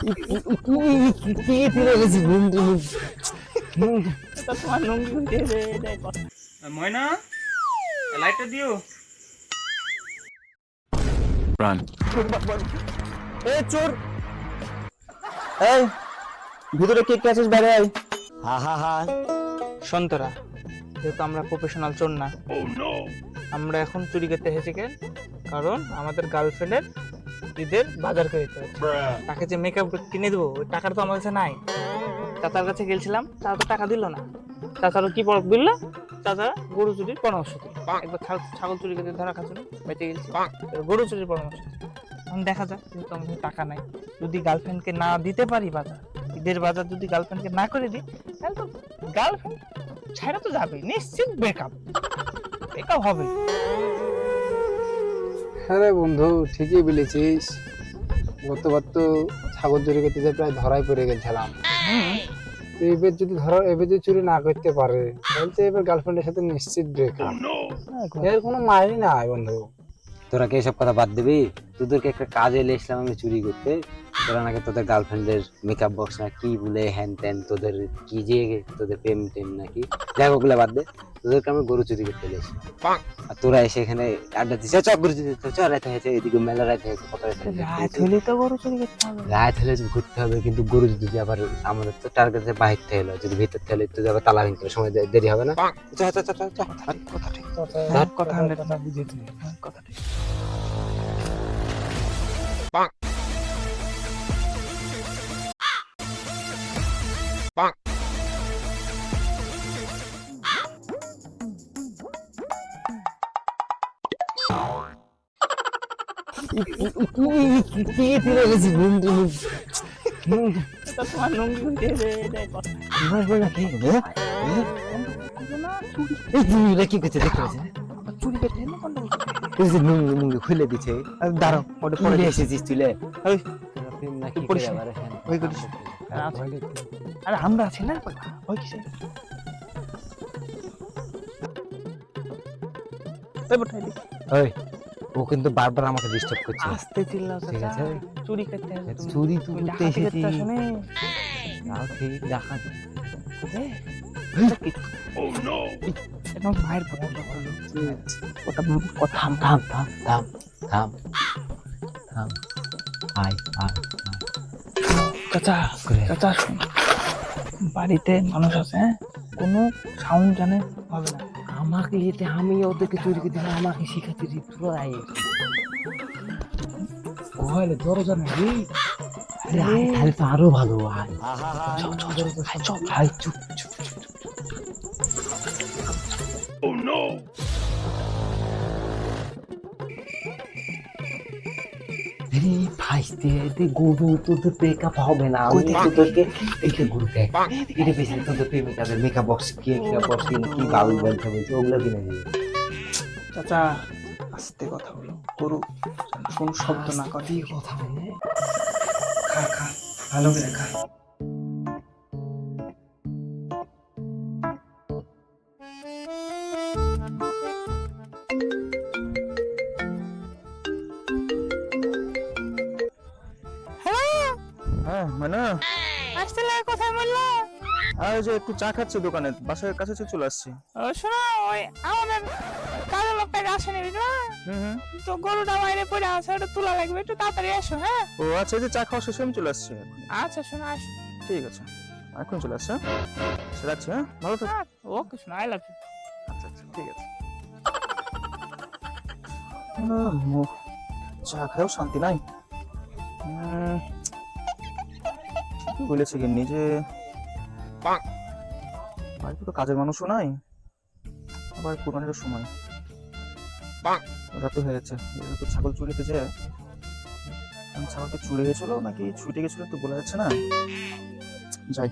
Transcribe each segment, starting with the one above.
এটা তোমার লুঙ্গি খুলতে ময়না লাইটটা দিও। Run. এ চোর! এই ভিতরে কে কে আছিস বাইরে? আয় হা হা হা। সন্তরা যেহেতু আমরা প্রফেশনাল চোর না আমরা এখন চুরি করতে এসেছি কেন কারণ আমাদের গার্লফ্রেন্ডের ঈদের বাজার করে দিতে হচ্ছে। তাকে যে মেকআপ কিনে দেবো ওই টাকাটা তো আমার কাছে নাই। চাচার কাছে গেছিলাম চাচা তো টাকা দিল না। চাচারও কি পর দিল? চাচা গরু চুরির পরামর্শ দিল। একবার ছাগল- চুরি করতে ধরা খাচ্ছিল বেঁচে গেছি গরু চুরির পরামর্শ এখন দেখা যাক যেহেতু আমাদের টাকা নাই। যদি গার্লফ্রেন্ডকে না দিতে পারি বাজার ঈদের বাজার যদি গার্লফ্রেন্ডকে না করে দিই তাহলে তো গার্লফ্রেন্ড ছাড়া তো যাবে নিশ্চিত ব্রেকআপ ব্রেকআপ হবে। হ্যাঁ রে বন্ধু, ঠিকই বলেছিস। গতবার তো ছাগল চুরি করতে যে প্রায় ধরাই পড়ে গেছিলাম। এবার যদি ধরো, এবার যদি চুরি না করতে পারে, তাহলে এবার গার্লফ্রেন্ডের সাথে নিশ্চিত ব্রেকআপ এর কোনো মাইনে নাই বন্ধু। তোরা কি এসব কথা বাদ দিবি? তোদেরকে একটা কাজে এলে আমি চুরি করতে। তোরা নাকি তোদের গার্লফ্রেন্ডের মেকআপ বক্স না কি বলে হ্যান ত্যান তোদের কি যে তোদের প্রেম টেম নাকি? যাই হোক ওগুলো বাদ দে। তোদেরকে আমি গরু চুরি করতে এলেছি আর তোরা এসে এখানে আড্ডা দিচ্ছে চ গরু চুরি করতে রাতে হয়েছে এদিকে মেলা রাতে হয়েছে কত রাতে রাত হলে তো গরু চুরি করতে হবে। রাত হলে ঘুরতে হবে কিন্তু গরু যদি আবার আমাদের তো টার্গেটে বাহির থেকে এলো যদি ভিতর থেকে এলো তো আবার তালা হবে, সময় দেরি হবে না? চ চ চ চ চ কথা ঠিক। হ্যাঁ, কথা hundred কথা বুঝেছি হ্যাঁ, কথা ঠিক এটা তোমার লুঙ্গি খুলতে এটাই কথা কি করছে দেখতে পাচ্ছি চুরি করতে এলো কোনটা খুলে দিছে দাঁড়াও ওটা পরে এসেছিস তুলে ওই, নাকি করে আবার ওই করিস। আরে আমরা আছি না ওই কিসে ওই বটাই দি ওই ও কিন্তু বারবার আমাকে ডিস্টার্ব করছে। আস্তে চিল্লাও ঠিক আছে। চুরি করতে চুরি তো করতে এসেছি। তাও ঠিক দেখা এ, এটা কি? এটা আমার মায়ের ওটা কথা থাম থাম থাম থাম। থাম থাম। আয় আয় চাচা চাচা বাড়িতে মানুষ আছে হ্যাঁ? কোনো সাউন্ড জানে হবে না। আমাকে এতে আমি ওদেরকে চুরি করে দিলাম আমাকে শিখাতে দিই তোরা আয় ওহলে দরজা নেই আরে আয় তাহলে তো আরও ভালো চুপ চুপ ভাইস্তে এতে গরু তোদের মেকআপ হবে না। আমি তোদেরকে এইটা গরু দেখ এটা বেশি তোদের প্রেমিকাদের মেকআপ বক্স কে মেকআপ বক্স কিনে কি বাবু বলতে বলছে ওগুলো কিনে দিবে চাচা আস্তে কথা বলো। গরু কোন শব্দ না কথা কথা বলে। খা খা ভালো করে খা। আর ওই যে একটু চা খাচ্ছে দোকানে বাসার কাছে চলে আসছি। ও শোনো ওই আমাদের কালো লোকটা বুঝলো হুম হুম। তো গরুটা বাইরে পড়ে আছে ওটা তোলা লাগবে একটু তাড়াতাড়ি এসো হ্যাঁ? ও আচ্ছা যে চা খাওয়া শেষে আমি চলে আসছি আচ্ছা শোনো আসো। ঠিক আছে এখন চলে আসছে হ্যাঁ? আচ্ছা, রাখছি হ্যাঁ? ভালো থাকো। ওকে শোনো আই লাভ ইউ। আচ্ছা আচ্ছা ঠিক আছে। চা খেয়েও শান্তি নাই। বলেছে কি নিজে বাড়িতে তো কাজের মানুষও নাই আবার কোরবানির সময়। রাতে হয়ে গেছে তো ছাগল চুরিতে যে ছাগলকে চুরে গেছিল নাকি ছুটে গেছিল তো বলা যাচ্ছে না? যাই।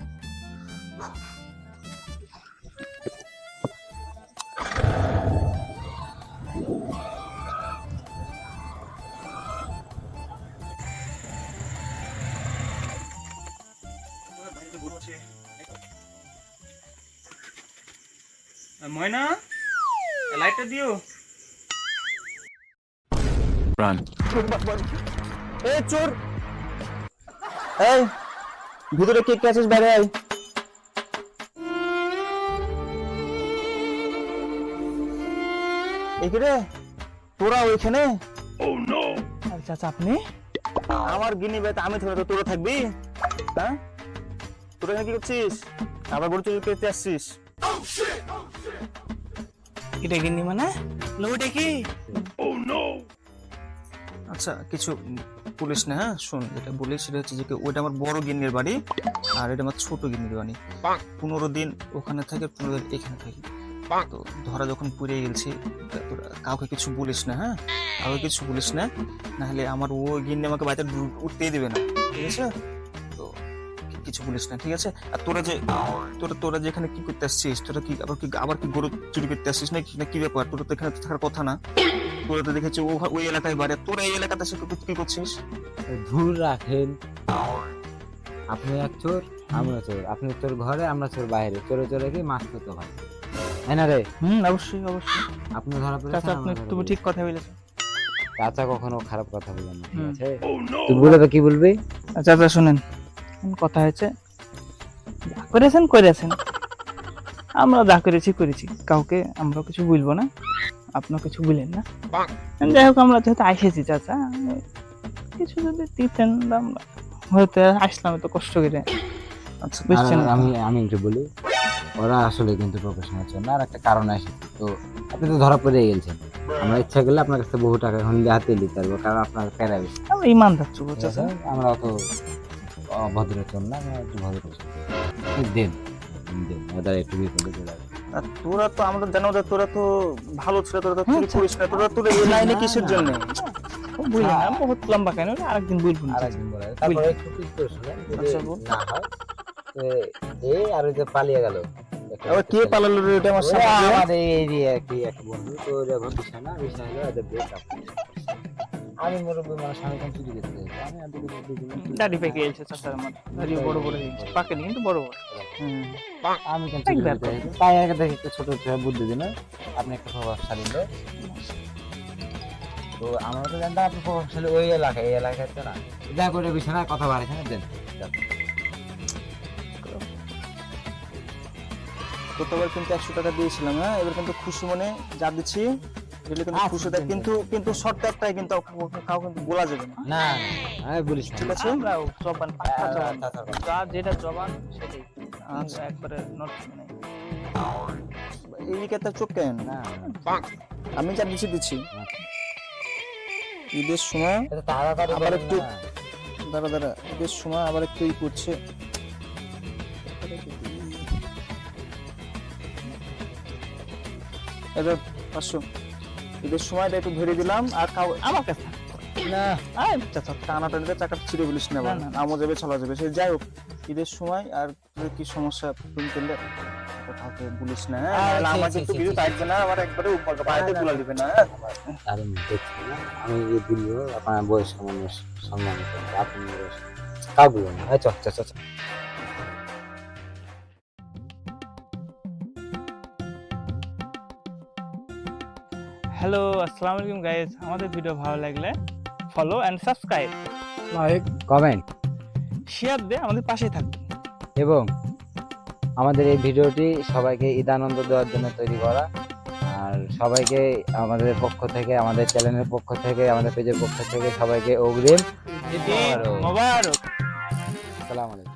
ময়না লাইটটা দিও। Run. এ চোর! এই ভিতরে কে কে আছিস বাইরে আয়। এখানে? তোরা ওইখানে? আর চাচা আপনি? আমার গিনি বেত আমি থাকলে তো তোরা থাকবি? হ্যাঁ? তোরা এখানে কি করছিস? আবার গরু চুরি করতে আসছিস? এটা গিন্নি মানে? লোটা কি আচ্ছা কিছু পুলিশ না হ্যাঁ? শোন যেটা বলি সেটা হচ্ছে যে ওইটা আমার বড় গিন্নির বাড়ি আর এটা আমার ছোট গিন্নির বাড়ি। পনেরো দিন ওখানে থাকে পনেরো দিন এখানে থাকি। তো ধরা যখন পুড়ে গেছি কাউকে কিছু বলিস না হ্যাঁ? কাউকে কিছু বলিস না নাহলে আমার ও গিন্নি আমাকে বাড়িতে উঠতেই দেবে না ঠিক আছে কিছু বলিস না ঠিক আছে? আর তোরা যে তোরা তোরা যেখানে কি করতে আসছিস? তোরা কি আবার কি আবার কি গরু চুরি করতে আসছিস? না কি ব্যাপার? তোরা তো এখানে থাকার কথা না। তোরা তো দেখেছি ওই এলাকায় বাড়ি। তোরা এই এলাকাতে এসে কি- করছিস? ধূর রাখেন। আপনি এক চোর আমরা চোর। আপনি চোর ঘরে আমরা চোর বাইরে। চোরে চোরে কি মাছ তো ভাই তাই না রে? হুম অবশ্যই অবশ্যই। আপনি ধরা চাচা পড়েছেন আপনি তুমি ঠিক কথা বলেছ চাচা কখনো খারাপ কথা বলেন না ঠিক আছে? তুই বলে তো কি বলবি? চাচা শুনেন। কথা হয়েছে যা করেছেন করেছেন। আমরা যা করেছি করেছি। কাউকে আমরা কিছু বলব না আপনার কিছু বলেন না। যাই হোক আমরা যেহেতু আইসেছি চাচা কিছু যদি দিতেন আমরা হয়তো আসলাম তো কষ্ট করে। আচ্ছা বুঝছেন আমি আমি একটু বলি ওরা আসলে কিন্তু প্রফেশনাল চোর না আর একটা কারণ আছে। তো আপনি তো ধরা পড়ে গেছেন। আমরা ইচ্ছা করলে আপনার কাছে বহু টাকা এখন হাতে দিতে পারব কারণ আপনার প্যারা বেশি। আমরা ইমানদার চুপ আমরা অত অভদ্র না একটু ভদ্র চোর দেন দেন ওদের একটু বিপদে চলে যাবে তোরা তো আমরা জানো যে তোরা তো ভালো ছিল তোরা তো হ্যাঁ, চুরি করিস না তোরা তোরা এই লাইনে কিসের জন্য? না বহুত লম্বা কেন আরেকদিন বলব না। আর একদিন বলে তারপরে একটু পিস করে শুনে যদি আচ্ছা, বল। না হয় তো আর ওই যে পালিয়ে গেল। আবার কে পালালো রে এটা আমার সামনে? আমাদের এই কি এক বন্ধু তো ওরা ঘটিস না বিষয় হলো ওদের ব্রেকআপ আমি মুরব্বী মানুষ আমি কোন চুরি করতে যাই আমি আর দুটো দুটো দাড়ি পেকে গেছে চাচার আমার দাড়ি বড় বড় হয়ে পাকেনি কিন্তু বড় বড়। হুম। আমি কেন চুরি করতে যাই তাই আগে দেখে একটা ছোট ছোট বুদ্ধি দিন আপনি একটা প্রভাবশালী লোক তো আমরা তো জানতাম আপনি প্রভাবশালী ওই এলাকায় এই এলাকায় তো না। দেখা করে বিছানায় কথা বাড়িছে না দেন। দেন। গতবার কিন্তু একশো টাকা দিয়েছিলাম হ্যাঁ? এবার কিন্তু খুশি মনে যা দিচ্ছি। কিন্তু কিন্তু কিন্তু শর্ত একটাই কিন্তু কাউ কিন্তু বলা যাবে না। না আমি বলিস ঠিক আছে? আমরা জবান পাক্কা জবান। তা তো কথা। যা যেটা জবান সেটাই। আচ্ছা। একবারে নট মানে এই কথা চোখ কেন না। আমি যা দিচ্ছি দিচ্ছি। ঈদের সময় আবার একটু- দাঁড়া দাঁড়া। ঈদের সময় আবার একটু ই করছে। এটা পাঁচশো। ঈদের সময়টা একটু ধরে দিলাম আর কাউ আমার কাছে। না। আয়, চাচা ছিঁড়ে বলিস না না। আমও যাবে চলা যাবে। সে যাই হোক ঈদের সময় আর কি সমস্যা তুমি করলে কাউকে বলিস না হ্যাঁ? আমার কিন্তু ঠিক, থাকবে না আমার একবারে উপর বাইরে না, দিবে না হ্যাঁ? দেখছি না আমি এই আপনার বয়স্ক মানুষ সম্মান আপনি না। হ্যালো আসসালামু আলাইকুম গাইজ আমাদের ভিডিও ভালো লাগলে follow and subscribe like comment share দিয়ে আমাদের পাশেই থাকবেন এবং আমাদের এই ভিডিওটি সবাইকে ঈদানন্দ দেওয়ার জন্য তৈরি করা। আর সবাইকে আমাদের পক্ষ থেকে আমাদের চ্যানেলের পক্ষ থেকে আমাদের পেজের পক্ষ থেকে সবাইকে অগ্রিম মোবারক। আসসালামু আলাইকুম।